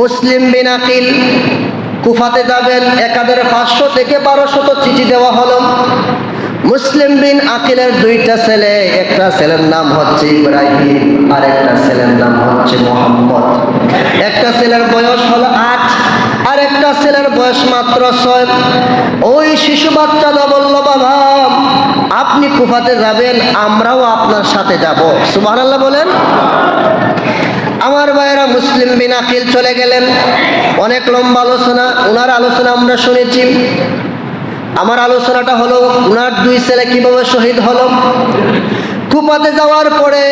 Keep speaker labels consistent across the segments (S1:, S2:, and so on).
S1: মুসলিম বিন আকিল কুফাতে যাবেন এক একাদের পাঁচশো থেকে বারোশত চিঠি দেওয়া হলো। মুসলিম বিন আকিলের দুইটা ছেলে, একটা ছেলের নাম হচ্ছে ইব্রাহিম, আর একটা ছেলের নাম হচ্ছে মোহাম্মদ। একটা ছেলের বয়স হলো আট, আর একটা ছেলের বয়স মাত্র ছয়। ওই শিশু বাচ্চাটা বলল বাবা, আপনি কুফাতে যাবেন, আমরাও আপনার সাথে যাব। সুবহানাল্লাহ বলেন। আমার ভাইয়েরা মুসলিম বিন আকিল চলে গেলেন। অনেক লম্বা আলোচনা ওনার আলোচনা আমরা শুনেছি। আমার আলোচনাটা হলো ওনার দুই ছেলে কীভাবে শহীদ হলো? কুপাতে যাওয়ার পরে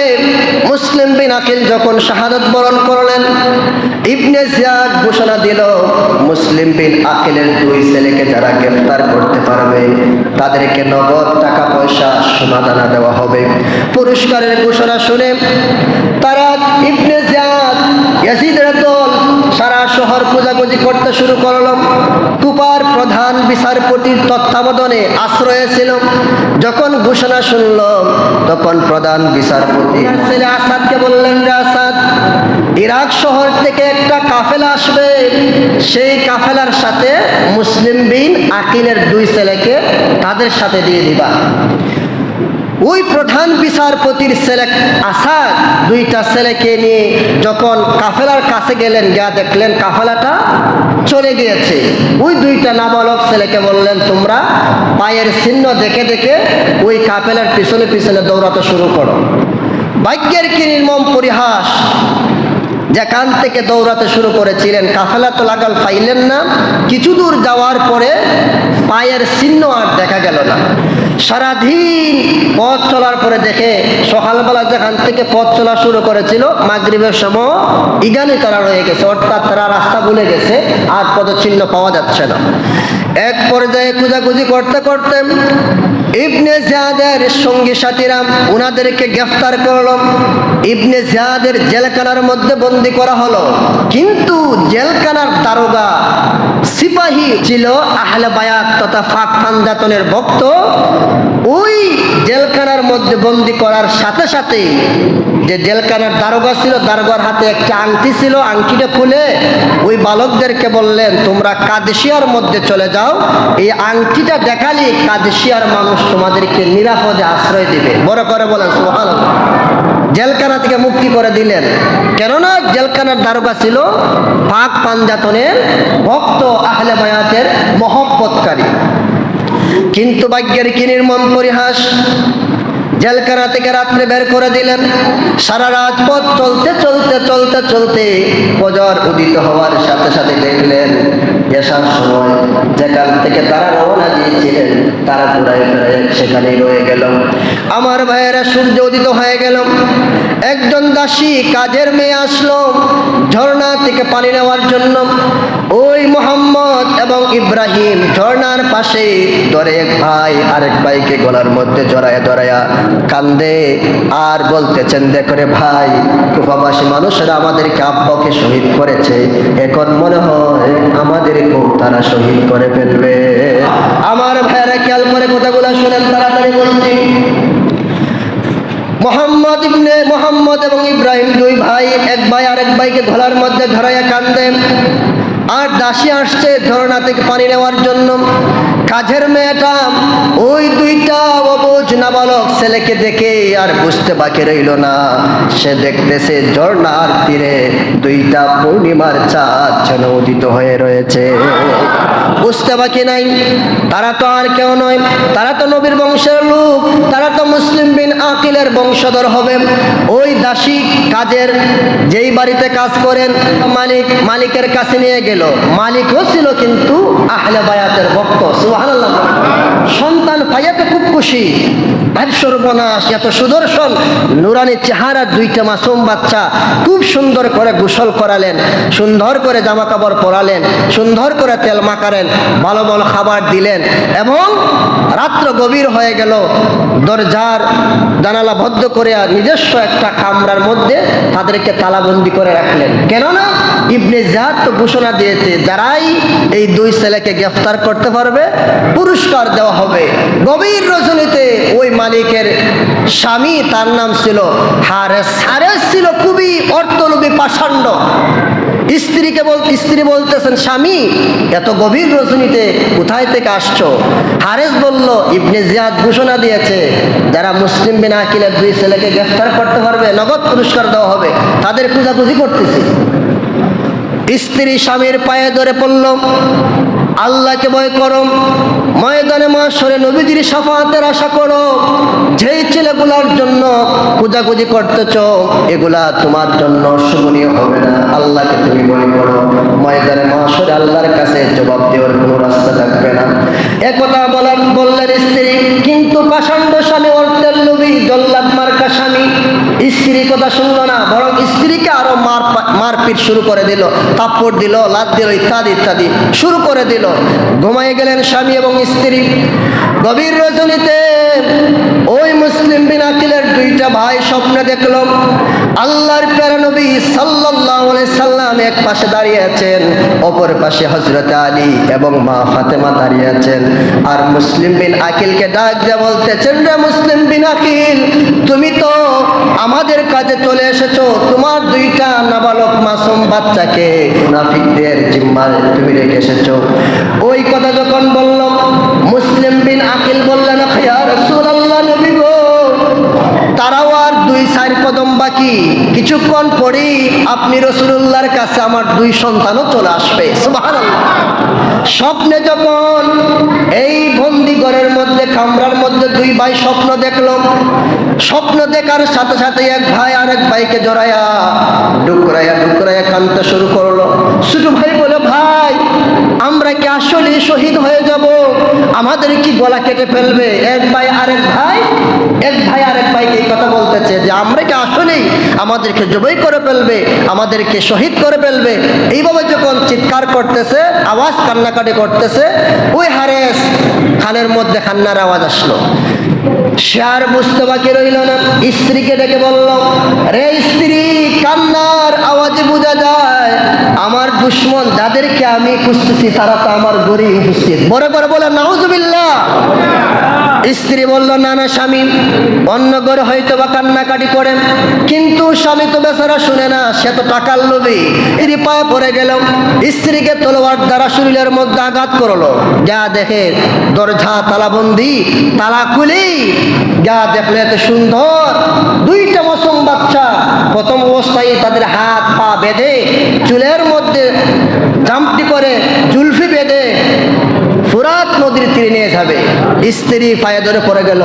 S1: মুসলিম বিন আকিল যখন শাহাদত বরণ করলেন, ইবনে জিয়াদ ঘোষণা দিল, মুসলিম বিন আকিলের দুই ছেলেকে যারা গ্রেফতার করতে পারবে, তাদেরকে নগদ টাকা পয়সা সোনাদানা দেওয়া হবে। পুরস্কারের ঘোষণা শুনে তারা ইবনে শহর খোঁজাখুঁজি করতে শুরু করল। কুপার প্রধান বিচারপতির তত্ত্বাবধানে আশ্রয়ে ছিল। যখন ঘোষণা শুনল, তখন প্রধান বিচারপতি ছেলে আসাদকে বললেন যে আসাদ, ইরাক শহর থেকে একটা কাফেলা আসবে। সেই কাফেলার সাথে মুসলিম বিন আকিলের দুই ছেলেকে তাদের সাথে দিয়ে দিবা। ওই প্রধান বিচারপতির ছেলে আসাদ দুইটা ছেলেকে নিয়ে যখন কাফেলার কাছে গেলেন, গিয়া দেখলেন কাফেলাটা চলে গিয়েছে। ওই দুইটা নাবালক ছেলেকে বললেন, তোমরা পায়ের চিহ্ন দেখে দেখে ওই কাফেলার পিছনে পিছনে দৌড়াতে শুরু করো। ভাগ্যের কি নির্মম পরিহাস, যেখান থেকে দৌড়াতে শুরু করেছিলেন। কাফেলা তো লাগাল পাইলেন না, কিছু দূর যাওয়ার পরে পায়ের চিহ্ন আর দেখা গেল না। সারাদিন পথ চলার পরে দেখে সকালবেলা যেখান থেকে পথ চলা শুরু করেছিল, মাগরিবের সময় ইগানি তারা রয়ে গেছে, অর্থাৎ তারা রাস্তা ভুলে গেছে, আর পদচিহ্ন পাওয়া যাচ্ছে না। এক পর্যায়ে খুঁজাখুঁজি করতে করতে ইবনে জিয়াদের সঙ্গী সাথীরা উনাদেরকে গ্রেফতার করল। ইবনে জিয়াদের জেলখানার মধ্যে বন্দি করা হলো। কিন্তু জেলখানার দারোগা সিপাহী ছিল আহলে বায়াত তথা ফাক ফান্দাতনের ভক্ত, ওই জেলখানার মধ্যে বন্দি করার সাথে সাথে যে জেলখানার দারোগা ছিল, দারোগার হাতে একটা আংটি ছিল, আংটিটা খুলে ওই বালকদেরকে বললেন, তোমরা কাদেশিয়ার মধ্যে চলে যাও, এই আংটিটা দেখালি কাদেশিয়ার মানুষ তোমাদেরকে নিরাপদে আশ্রয় দিবে। বড় করে বলেন সোহান জেলখানা থেকে মুক্তি করে দিলেন। কেননা জেলখানার দারোগা ছিল পাক পাঞ্জাতনের ভক্ত আহলে বায়াতের মহব্বতকারী। কিন্তু ভাগ্যের কি নির্মম পরিহাস? জেলখানা থেকে রাত্রে বের করে দিলেন। সারা রাত পথ চলতে চলতে চলতে চলতে বজর উদিত হওয়ার সাথে সাথে দেখলেন এসার সময় যেখান থেকে তারা রওনা দিয়েছিলেন, তারা ঘুরায় ফেরায় সেখানেই রয়ে গেল। আমার ভাইয়েরা সূর্য উদিত হয়ে গেল। একজন দাসী কাজের মেয়ে আসলো ঝর্ণা থেকে পানি নেওয়ার জন্য। ওই মোহাম্মদ এবং ইব্রাহিম ঝর্ণার পাশে ধরে এক ভাই আরেক ভাইকে গলার মধ্যে জড়ায় জড়ায়া কান্দে আর বলতেছেন দেখরে ভাই, কুফাবাসী মানুষেরা আমাদেরকে আব্বাকে শহীদ করেছে। এখন মনে হয় আমাদেরকেও তারা শহীদ করে ফেলবে। আমার ভাইয়েরা খেয়াল করে কথাগুলো শুনেন তাড়াতাড়ি বলছি মোহাম্মদ ইবনে মোহাম্মদ এবং ইব্রাহিম দুই ভাই, এক ভাই আরেক ভাইকে ঘোলার মধ্যে ধরাইয়া কান্দে। আর দাসী আসছে ঝর্ণা থেকে পানি নেওয়ার জন্য। কাজের মেয়েটা ওই দুইটা অবুজ নাবালক ছেলেকে দেখে আর বুঝতে বাকি রইল না। সে দেখতেছে ঝর্ণার তীরে দুইটা পূর্ণিমার চাঁদ যেন উদিত হয়ে রয়েছে। বুঝতে বাকি নাই। তারা তো আর কেউ নয়। তারা তো নবীর বংশের লোক। তারা তো মুসলিম বিন আকিলের বংশধর হবে। ওই দাসী কাজের যেই বাড়িতে কাজ করেন, মালিক, মালিকের কাছে নিয়ে গেল। মালিকও ছিল কিন্তু আহলে বায়াতের ভক্ত, সুবহানাল্লাহ। সন্তান পাইয়াতে খুব খুশি। সর্বনাশ, এত সুদর্শন, নুরানি চেহারা দুইটা মাসুম বাচ্চা, খুব সুন্দর করে গোসল করালেন, সুন্দর করে জামা কাপড় পরালেন, সুন্দর করে তেল মাখালেন, ভালো ভালো খাবার দিলেন এবং রাত্র গভীর হয়ে গেল, দরজার জানালা বদ্ধ করে আর নিজস্ব একটা কামরার মধ্যে তাদেরকে তালাবন্দি করে রাখলেন। কেননা ইবনে জাহাদ তো ঘোষণা দিয়েছে, যারাই এই দুই ছেলেকে গ্রেফতার করতে পারবে, পুরস্কার দেওয়া হবে। গভীর রজনীতে ওই মালিকের স্বামী, তার নাম ছিল হারেস। হারেস ছিল খুবই অর্থলোভী, পাষাণ্ড। স্ত্রীকে বল, স্ত্রী বলতেছেন, স্বামী, এত গভীর রজনীতে কোথায় থেকে আসছো? হারেস বলল, ইবনে জিয়াদ ঘোষণা দিয়েছে, যারা মুসলিম বিন আকিলের দুই ছেলেকে গ্রেফতার করতে পারবে, নগদ পুরস্কার দেওয়া হবে। তাদের খোঁজাখুঁজি করতেছি। স্ত্রী স্বামীর পায়ে ধরে পড়ল। আল্লাহকে ভয় করো। ময়দানে মাসরে নবীজির সাফাতের আশা করো। যেই ছেলেগুলার জন্য খুঁজাখুঁজি করতেছ, এগুলা তোমার জন্য শুভনীয় হবে না। আল্লাহকে তুমি ভয় করো। ময়দানে মাসরে আল্লাহর কাছে জবাব দেওয়ার কোনো রাস্তা থাকবে না। একথা বলার বললেন স্ত্রী, কিন্তু পাষাণ্ড স্বামী অর্থের নবী জল্লাদ মার্কা স্বামী। স্ত্রী কথা শুনলো না, বরং স্ত্রীকে আরও মার মারপিট শুরু করে দিল, থাপ্পড় দিল লাদ দিল, ইত্যাদি ইত্যাদি, শুরু করে দিল। ঘুমাই গেলেন স্বামী এবং স্ত্রী। গভীর রজনীতে ওই মুসলিম বিন আকিলের দুইটা ভাই স্বপ্নে দেখল, আল্লাহর সাল্লাল্লাহু আলাইহি সাল্লাম এক পাশে দাঁড়িয়ে আছেন, অপর পাশে হযরত আলী এবং মা ফাতেমা দাঁড়িয়ে আছেন। আর মুসলিম বিন আকিলকে ডাক দিয়ে বলতেছেন, রে মুসলিম বিন আকিল তুমি আমাদের কাজে চলে এসেছ, তোমার দুইটা নাবালক মাসুম বাচ্চাকে মুনাফিকদের জিম্মায় তুমি রেখে এসেছ। ওই কথা যখন বলল, মুসলিম বিন আকিল বললেন নবী গো, তারাও আর দুই চার কদম বাকি। কিছুক্ষণ পরেই আপনি রসুল্লাহর কাছে আমার দুই সন্তানও চলে আসবে। স্বপ্নে যখন এই বন্দি ঘরের মধ্যে কামরার মধ্যে দুই ভাই স্বপ্ন দেখল। স্বপ্ন দেখার সাথে সাথে এক ভাই আরেক ভাইকে জড়াইয়া ডুকরাইয়া ডুকরাইয়া কানতে শুরু করল। ছোট ভাই বলে ভাই, আমরা কি আসলে শহীদ হয়ে যাব? আমাদের কি গলা কেটে ফেলবে? এক ভাই আরেক ভাই, এক ভাই আরেক ভাইকে এই কথা বলতেছে যে, আমরা কি আসলেই আমাদেরকে জবাই করে ফেলবে? আমাদেরকে শহীদ করে ফেলবে? এইভাবে যখন চিৎকার করতেছে, আওয়াজ কান্নাকাটি করতেছে, ওই হারেস খানের মধ্যে খান্নার আওয়াজ আসলো। সে আর বুঝতে বাকি রইল না, স্ত্রীকে ডেকে বলল, রে স্ত্রী, কান্নার আওয়াজে বোঝা যায়, আমার দুশ্মন যাদেরকে আমি খুঁজতেছি, তারা তো আমার গরিব উপস্থিত বড় বড় বলে, নাউজুবিল্লাহ। স্ত্রী বলল, না না, স্বামী, অন্য ঘরে হয়তো বা কান্নাকাটি করেন, কিন্তু স্বামী তো বেচারা শুনে না, সে তো টাকার লোভী। স্ত্রী পায়ে পড়ে গেল। স্ত্রীকে তলোয়ার দ্বারা শরীরের মধ্যে আঘাত করল। যা দেখে দরজা তালাবন্দি তালা খুলেই যা দেখলে এত সুন্দর। দুইটা মৌসুম বাচ্চা প্রথম অবস্থায় তাদের হাত, পা বেঁধে চুলের মধ্যে জাম্পটি করে, জুলফি বেঁধে ফুরাত নদীর তীরে নিয়ে যাবে। স্ত্রী পায়ে ধরে পড়ে গেল।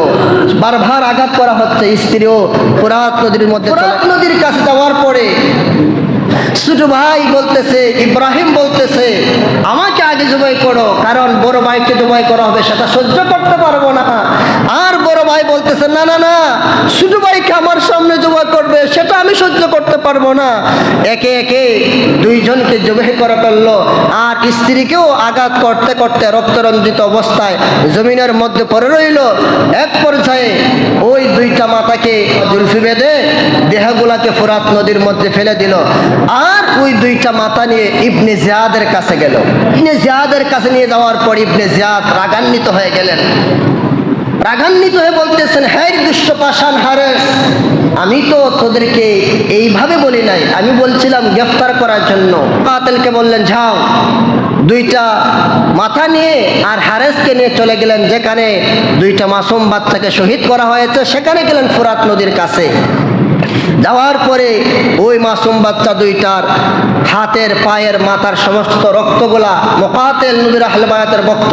S1: বারবার আঘাত করা হচ্ছে স্ত্রীও। পুরাত নদীর মধ্যে ফুরাত নদীর কাছে যাওয়ার পরে ছোট ভাই বলতেছে ইব্রাহিম বলতেছে আমাকে আগে জবাই করো কারণ বড় ভাইকে জবাই করা হবে সেটা সহ্য করতে পারব না। ভাই বলতেছে, না না না ছোট ভাইকে আমার সামনে জবাই করবে, সেটা আমি সহ্য করতে পারব না। একে একে দুইজনকে জবাই করা ফেলল, আর স্ত্রীকেও আঘাত করতে করতে রক্তরঞ্জিত অবস্থায় জমিনের মধ্যে পড়ে রইল। এক পর্যায়ে ওই দুইটা মাথাকে জুলফি বেঁধে দেহগুলাকে ফোরাত নদীর মধ্যে ফেলে দিল, আর ওই দুইটা মাথা নিয়ে ইবনে জিয়াদের কাছে গেল। ইবনে জিয়াদের কাছে নিয়ে যাওয়ার পর ইবনে জিয়াদ রাগান্বিত হয়ে গেলেন। রাগান্বিত হয়ে বলতেছেন হ্যাঁ দুষ্ট পাশান হারেস, আমি তো তোদেরকে এইভাবে বলি নাই। আমি বলছিলাম গ্রেফতার করার জন্য। কাতেলকে বললেন, যাও, দুইটা মাথা নিয়ে আর হারেসকে নিয়ে চলে গেলেন, যেখানে দুইটা মাসুম বাচ্চাকে শহীদ করা হয়েছে, সেখানে গেলেন ফুরাত নদীর কাছে। যাওয়ার পরে ওই মাসুম বাচ্চা দুইটার হাতের, পায়ের, মাথার সমস্ত রক্তগুলা মোকাতেল নবীর আহলবায়াতের বক্ত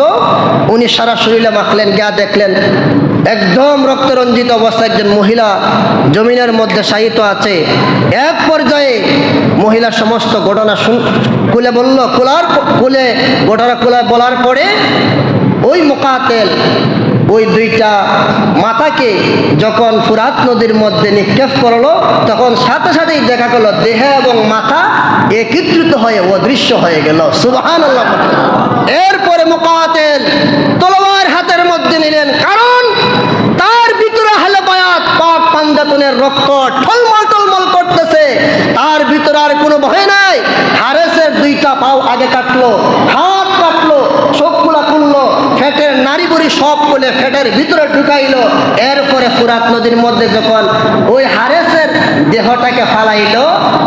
S1: উনি সারা শরীরে মাখলেন গিয়া দেখলেন। একদম রক্তরঞ্জিত অবস্থায় একজন মহিলা জমিনের মধ্যে শায়িত আছে। এক পর্যায়ে মহিলা সমস্ত ঘটনা কুলে বলল কুলার কুলে ঘটনা কুলে বলার পরে ওই মোকাতেল ওই দুইটা মাথাকে যখন ফুরাত নদীর মধ্যে নিক্ষেপ করল, তখন সাথে সাথেই দেখা গেল দেহ এবং মাথা একত্রিত হয়ে অদৃশ্য হয়ে গেল। সুবাহান এরপরে মোকাতেল তলোয়ার হাতের মধ্যে নিলেন, কারণ তার ভিতরে হালে বায়াত পাক পাঞ্জাতনের রক্ত ঠলমল টলমল করতেছে। তার ভিতরে আর কোনো ভয় নাই। হারেসের দুইটা পাও আগে কাটলো, হাত কাটলো ফেটের নারী বুড়ি সব বলে ফেটের ভিতরে ঢুকাইলো। এরপরে ফুরাত নদীর মধ্যে যখন ওই হারেসের দেহটাকে ফালাইলো,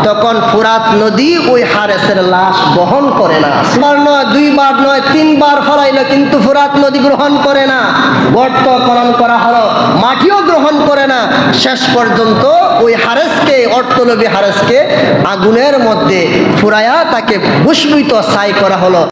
S1: তখন ফুরাত নদী ওই হারেসের লাশ বহন করে না। বার নয়, দুইবার নয়, তিনবার ফলাইলো, কিন্তু ফুরাত নদী গ্রহণ করে না। গর্ত খনন করা হলো, মাটিও গ্রহণ করে না। শেষ পর্যন্ত ওই হারেসকে অর্থলবী হারেসকে আগুনের মধ্যে ফুরায়া তাকে বুসমিত ছাই করা হলো।